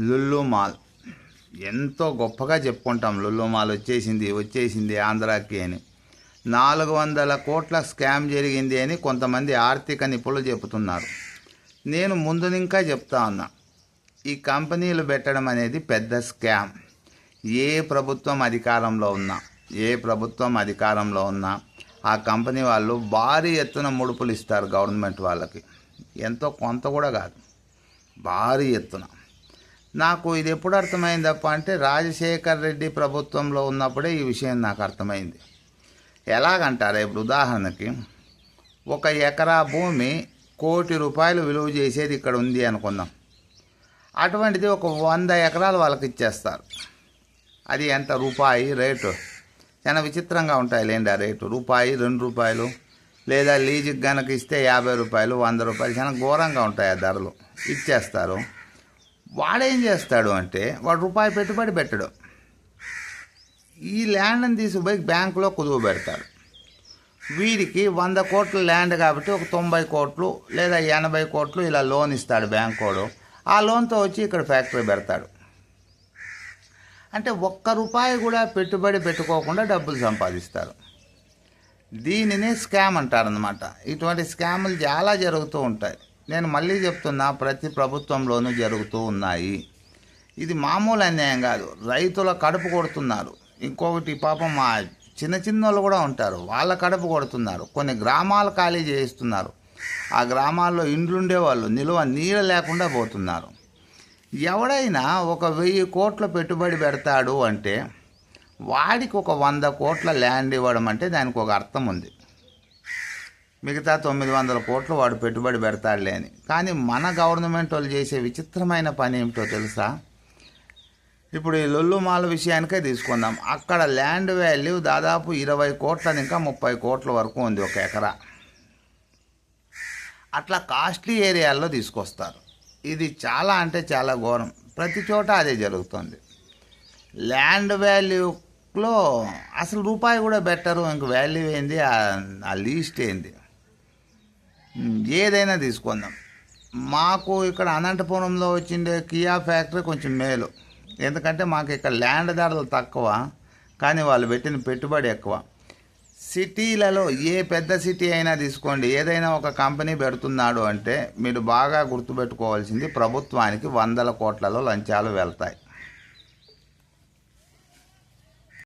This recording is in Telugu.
Lulu mall. ఎంతో గొప్పగా చెప్పుకుంటాం లుల్లు మాల్ వచ్చేసింది వచ్చేసింది ఆంధ్రాకి అని. నాలుగు వందల కోట్ల స్కామ్ జరిగింది అని కొంతమంది ఆర్థిక నిపుణులు చెబుతున్నారు. నేను ముందు ఇంకా చెప్తా ఉన్నా ఈ కంపెనీలు పెట్టడం అనేది పెద్ద స్కామ్. ఏ ప్రభుత్వం అధికారంలో ఉన్నా ఏ ప్రభుత్వం అధికారంలో ఉన్నా ఆ కంపెనీ వాళ్ళు భారీ ఎత్తున ముడుపులు ఇస్తారు గవర్నమెంట్ వాళ్ళకి. ఎంతో కొంత కూడా కాదు భారీ ఎత్తున. నాకు ఇది ఎప్పుడు అర్థమైందప్ప అంటే రాజశేఖర్ రెడ్డి ప్రభుత్వంలో ఉన్నప్పుడే ఈ విషయం నాకు అర్థమైంది. ఎలాగంటారా ఇప్పుడు ఉదాహరణకి ఒక ఎకరా భూమి కోటి రూపాయలు విలువ చేసేది ఇక్కడ ఉంది అనుకుందాం. అటువంటిది ఒక వంద ఎకరాలు వాళ్ళకి ఇచ్చేస్తారు. అది ఎంత రూపాయి రేటు? చాలా విచిత్రంగా ఉంటాయి లేండి ఆ రేటు. రూపాయి రెండు రూపాయలు లేదా లీజుకి గనక ఇస్తే యాభై రూపాయలు వంద రూపాయలు చాలా ఘోరంగా ఉంటాయి ఆ ధరలు. ఇచ్చేస్తారు. వాడేం చేస్తాడు అంటే వాడు రూపాయి పెట్టుబడి పెట్టడు. ఈ ల్యాండ్ని తీసుకుపోయి బ్యాంకులో కుదువ పెడతాడు. వీడికి వంద కోట్ల ల్యాండ్ కాబట్టి ఒక తొంభై కోట్లు లేదా ఎనభై కోట్లు ఇలా లోన్ ఇస్తాడు బ్యాంక్ వాడు ఆ లోన్తో వచ్చి ఇక్కడ ఫ్యాక్టరీ పెడతాడు. అంటే ఒక్క రూపాయి కూడా పెట్టుబడి పెట్టుకోకుండా డబ్బులు సంపాదిస్తారు. దీనిని స్కామ్ అంటారనమాట ఇటువంటి స్కాములు చాలా జరుగుతూ ఉంటాయి. నేను మళ్ళీ చెప్తున్నా ప్రతి ప్రభుత్వంలోనూ జరుగుతూ ఉన్నాయి. ఇది మామూలు అన్యాయం కాదు. రైతుల కడుపు కొడుతున్నారు. ఇంకొకటి పాపం మా చిన్న చిన్న వాళ్ళు కూడా ఉంటారు. వాళ్ళ కడుపు కొడుతున్నారు. కొన్ని గ్రామాలు ఖాళీ చేయిస్తున్నారు. ఆ గ్రామాల్లో ఇండ్లుండే వాళ్ళు నిలువ నీళ్ళు లేకుండా పోతున్నారు. ఎవడైనా ఒక వెయ్యి కోట్ల పెట్టుబడి పెడతాడు అంటే వాడికి ఒక వంద కోట్ల ల్యాండ్ ఇవ్వడం అంటే దానికి ఒక అర్థం ఉంది. మిగతా తొమ్మిది వందల కోట్లు వాడు పెట్టుబడి పెడతాడులే అని. కానీ మన గవర్నమెంట్ వాళ్ళు చేసే విచిత్రమైన పని ఏమిటో తెలుసా? ఇప్పుడు ఈ లొల్లు మాల విషయానికే తీసుకుందాం. అక్కడ ల్యాండ్ వాల్యూ దాదాపు ఇరవై కోట్ల ఇంకా ముప్పై కోట్ల వరకు ఉంది ఒక ఎకరా. అట్లా కాస్ట్లీ ఏరియాల్లో తీసుకొస్తారు. ఇది చాలా అంటే చాలా ఘోరం. ప్రతి చోట అదే జరుగుతుంది. ల్యాండ్ వాల్యూలో అసలు రూపాయి కూడా బెటరు ఇంక వాల్యూ ఏంది? ఆ- లీస్ట్ ఏంది? ఏదైనా తీసుకుందాం. మాకు ఇక్కడ అనంతపురంలో వచ్చిండే కియా ఫ్యాక్టరీ కొంచెం మేలు. ఎందుకంటే మాకు ఇక్కడ ల్యాండ్ ధరలు తక్కువ కానీ వాళ్ళు పెట్టిన పెట్టుబడి ఎక్కువ. సిటీలలో ఏ పెద్ద సిటీ అయినా తీసుకోండి. ఏదైనా ఒక కంపెనీ పెడుతున్నాడు అంటే మీరు బాగా గుర్తుపెట్టుకోవాల్సింది ప్రభుత్వానికి వందల కోట్లలో లంచాలు వెళ్తాయి.